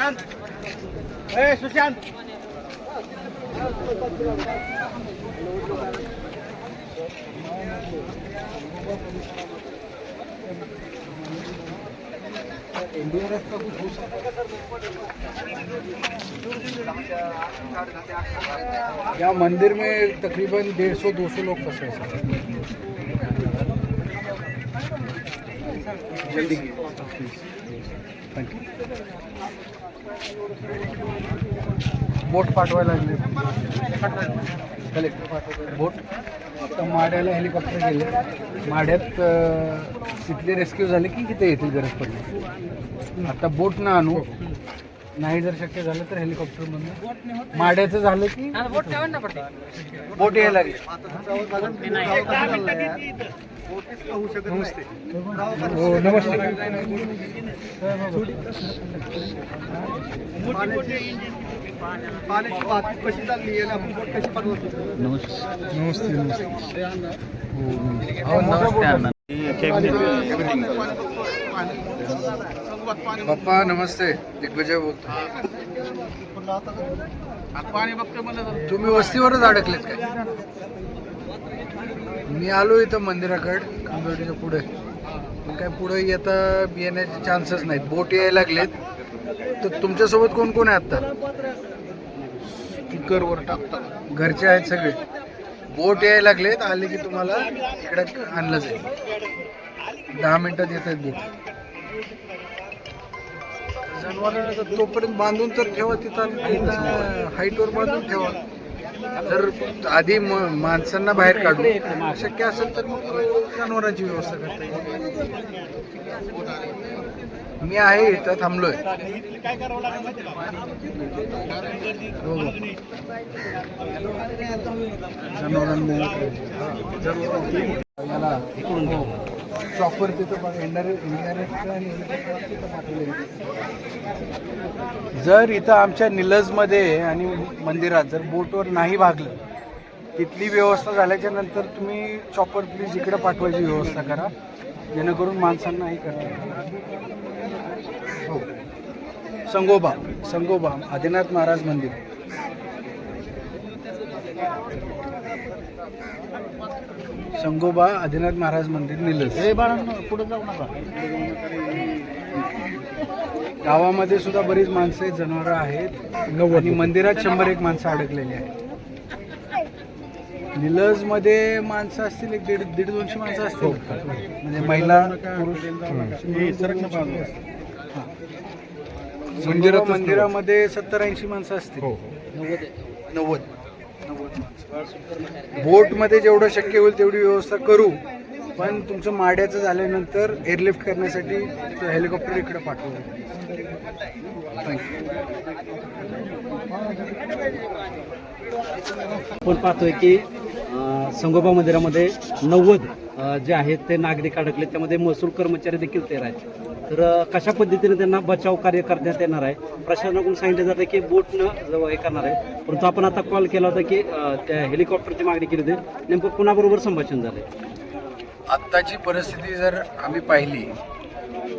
Yan. ए, Sushant. NDRF का कुछ हो सकता मंदिर में तकरीबन डेढ़ सौ, दो सौ लोग फंसे हैं बोट पाठवायला लागले. Collector boat? आता माड्याला हेलिकॉप्टर गेले. माड्यात तिथले रेस्क्यू झाले की तिथे येतील गरज पडली? आता बोट ना आणू. नाही जर शक्य झालं तर हेलिकॉप्टर मधून. माड्याचं झालं की बोट यायला लागली. हो नमस्ते. पाण्याची वाहतूक कशी चालली आहे आपण बोट कशी पाठवतो नमस्ते नमस्ते. हो पप्पा नमस्ते. दिग्विजय बोलतो. तुम्ही वस्तीवरच अडकलेत काय? मी आलो इथं मंदिराकडे कांदोडीच्या पुढे. पण काय पुढे येता येण्याचे चान्सेस नाहीत. बोट यायला लागलेत. तर तुमच्यासोबत कोण कोण आहे आता स्पीकरवर टाकतात. घरचे आहेत सगळे. बोट यायला लागलेत. आले की तुम्हाला इकडे आणलं जाईल. दहा मिनिटात येत आहेत बोट. जनावरांना तर तोपर्यंत बांधून तर ठेवा तिथं हाईटवर बांधून ठेवा. जर आधी माणसांना बाहेर काढू. शक्य असेल तर मग जनावरांची व्यवस्था करता येईल. मी आहे इथं थांबलोय. जनावरांना प्रॉपर चॉपर तिथं बघा इंडायरेक्ट इंडायरेक्ट जर इथं आमच्या निलजमध्ये आणि मंदिरात जर बोटवर नाही भागलं तिथली व्यवस्था झाल्याच्यानंतर तुम्ही चॉपर प्लीज इकडे पाठवायची व्यवस्था करा. जेणेकरून माणसांना हे येईल. हो. संगोबा संगोबा आदिनाथ महाराज मंदिर. संगोबा आदिनाथ महाराज मंदिर निलज हे बाळांनो पुढे जाऊ नका. गावामध्ये सुद्धा बरीच माणसं आहेत जनावरं आहेत. आणि मंदिरात शंभर एक माणसं अडकलेली आहेत. निलजमध्ये माणसं असतील एक दीड दीड दोनशे माणसं असतील. म्हणजे महिला पुरुष. हा. मंदिरामध्ये सत्तर ऐंशी माणसं असतील. नव्वद नव्वद. बोटमध्ये जेवढं शक्य होईल तेवढी व्यवस्था करू. पण तुमचं माड्याचं झाल्यानंतर एअरलिफ्ट करण्यासाठी हेलिकॉप्टर इकडे पाठवू. थँक्यू आपण पाहतोय की संगोबा मंदिरामध्ये नव्वद जे आहेत ते नागरिक अडकले. त्यामध्ये महसूल कर्मचारी देखील तेरा आहेत. तर कशा पद्धतीने त्यांना बचाव कार्य करण्यात येणार आहे? प्रशासनाकडून सांगितलं जातं की बोटनं हे करणार आहे. परंतु आपण आता कॉल केला होता की त्या हेलिकॉप्टरची मागणी केली होती. नेमकं कुणाबरोबर संभाषण झालं आत्ताची परिस्थिती जर आम्ही पाहिली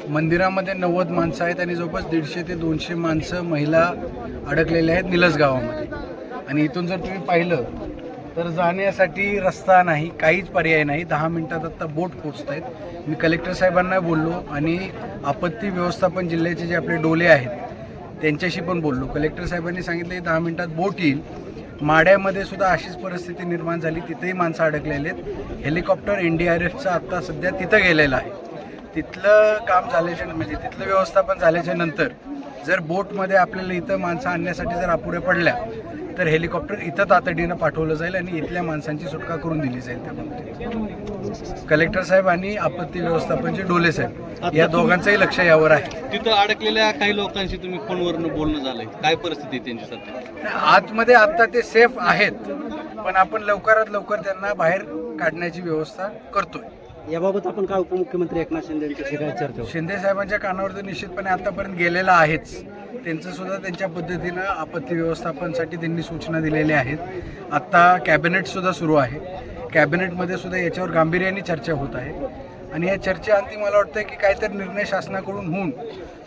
मंदिरामध्ये नव्वद माणसं आहेत आणि जवळपास दीडशे ते दोनशे माणसं महिला अडकलेल्या आहेत निलस गावामध्ये आणि इथून जर तुम्ही पाहिलं तर जाण्यासाठी रस्ता नाही काहीच पर्याय नाही. दहा मिनिटात आत्ता बोट पोचत आहेत मी कलेक्टर साहेबांना बोललो आणि आपत्ती व्यवस्थापन जिल्ह्याचे जे आपले डोले आहेत त्यांच्याशी पण बोललो. कलेक्टर साहेबांनी सांगितलं की दहा मिनिटात बोट येईल. माड्यामध्ये सुद्धा अशीच परिस्थिती निर्माण झाली. तिथेही माणसं अडकलेले आहेत. हेलिकॉप्टर एन डी आर एफचं आत्ता सध्या तिथं गेलेलं आहे. तिथलं काम झाल्याच्या म्हणजे तिथलं व्यवस्थापन झाल्याच्यानंतर जर बोटमध्ये आपल्याला इथं माणसं आणण्यासाठी जर अपुऱ्या पडल्या तर हेलिकॉप्टर इथं तातडीनं पाठवलं जाईल आणि इथल्या माणसांची सुटका करून दिली जाईल त्या बाबतीत. कलेक्टर साहेब आणि आपत्ती व्यवस्थापनचे डोले साहेब या दोघांचंही लक्ष यावर आहे. तिथं अडकलेल्या काही लोकांशी तुम्ही फोनवरनं बोलणं झालंय. काय परिस्थिती त्यांची सध्या? आतमध्ये आता ते सेफ आहेत पण आपण लवकरात लवकर त्यांना बाहेर काढण्याची व्यवस्था करतोय. याबाबत आपण काय उपमुख्यमंत्री एकनाथ शिंदे यांच्याशी काय चर्चा शिंदे साहेबांच्या कानावर तर निश्चितपणे आतापर्यंत गेलेला आहेच. त्यांचं सुद्धा त्यांच्या पद्धतीनं आपत्ती व्यवस्थापनसाठी त्यांनी सूचना दिलेल्या आहेत. आत्ता कॅबिनेट सुद्धा सुरू आहे. कॅबिनेटमध्ये सुद्धा याच्यावर गांभीर्याने चर्चा होत आहे. आणि या चर्चेअंती मला वाटतं की काहीतरी निर्णय शासनाकडून होऊन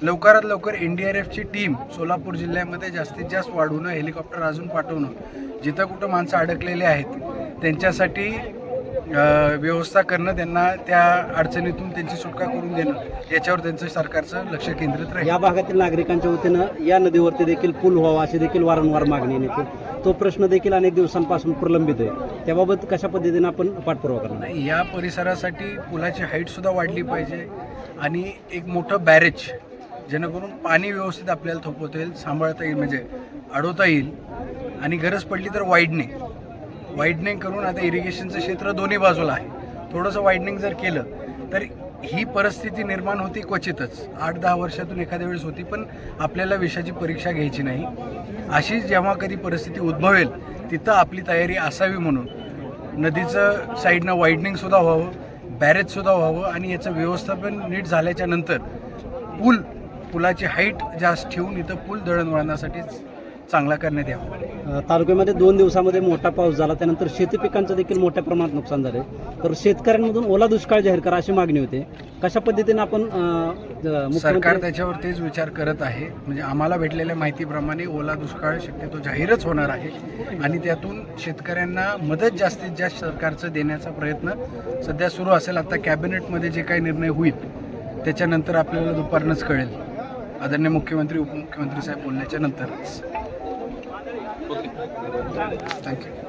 लवकरात लवकर एन डी आर एफची टीम सोलापूर जिल्ह्यामध्ये जास्तीत जास्त वाढवणं हेलिकॉप्टर अजून पाठवणं जिथं कुठं माणसं अडकलेली आहेत त्यांच्यासाठी व्यवस्था करणं त्यांना त्या अडचणीतून त्यांची सुटका करून देणं याच्यावर त्यांचं सरकारचं लक्ष केंद्रित राहील. या भागातील नागरिकांच्या वतीनं या नदीवरती देखील पूल व्हावा अशी देखील वारंवार मागणी येते तो प्रश्न देखील अनेक दिवसांपासून प्रलंबित आहे. त्याबाबत कशा पद्धतीने आपण पाठपुरावा करणार? नाही या परिसरासाठी पुलाची हाईट सुद्धा वाढली पाहिजे आणि एक मोठं बॅरेज जेणेकरून पाणी व्यवस्थित आपल्याला थोपवता येईल सांभाळता येईल म्हणजे अडवता येईल आणि गरज पडली तर वाईडनिंग वाईडनिंग करून आता इरिगेशनचं क्षेत्र दोन्ही बाजूला आहे. थोडंसं वाईडनिंग जर केलं तर ही परिस्थिती निर्माण होती क्वचितच. आठ दहा वर्षातून एखाद्या वेळेस होती पण आपल्याला विषयाची परीक्षा घ्यायची नाही. अशी जेव्हा कधी परिस्थिती उद्भवेल तिथं आपली तयारी असावी म्हणून. नदीचं साईडनं वाईडनिंगसुद्धा व्हावं बॅरेजसुद्धा व्हावं आणि याचं व्यवस्थापन नीट झाल्याच्यानंतर पूल पुलाची हाईट जास्त ठेवून इथं पूल दळणवळणासाठीच चांगला करण्यात यावा. तालुक्यामध्ये दोन दिवसामध्ये मोठा पाऊस झाला. त्यानंतर शेती पिकांचं देखील मोठ्या प्रमाणात नुकसान झाले तर शेतकऱ्यांमधून ओला दुष्काळ जाहीर करा अशी मागणी होते. कशा पद्धतीने आपण अ, सरकार त्याच्यावर तेच विचार करत आहे. म्हणजे आम्हाला भेटलेल्या माहितीप्रमाणे ओला दुष्काळ शक्यतो जाहीरच होणार आहे. आणि त्यातून शेतकऱ्यांना मदत जास्तीत जास्त सरकारचं देण्याचा प्रयत्न सध्या सुरू असेल. आता कॅबिनेटमध्ये जे काही निर्णय होईल त्याच्यानंतर आपल्याला दुपारनंच कळेल. आदरणीय मुख्यमंत्री उपमुख्यमंत्री साहेब बोलल्याच्या नंतरच. Thank you.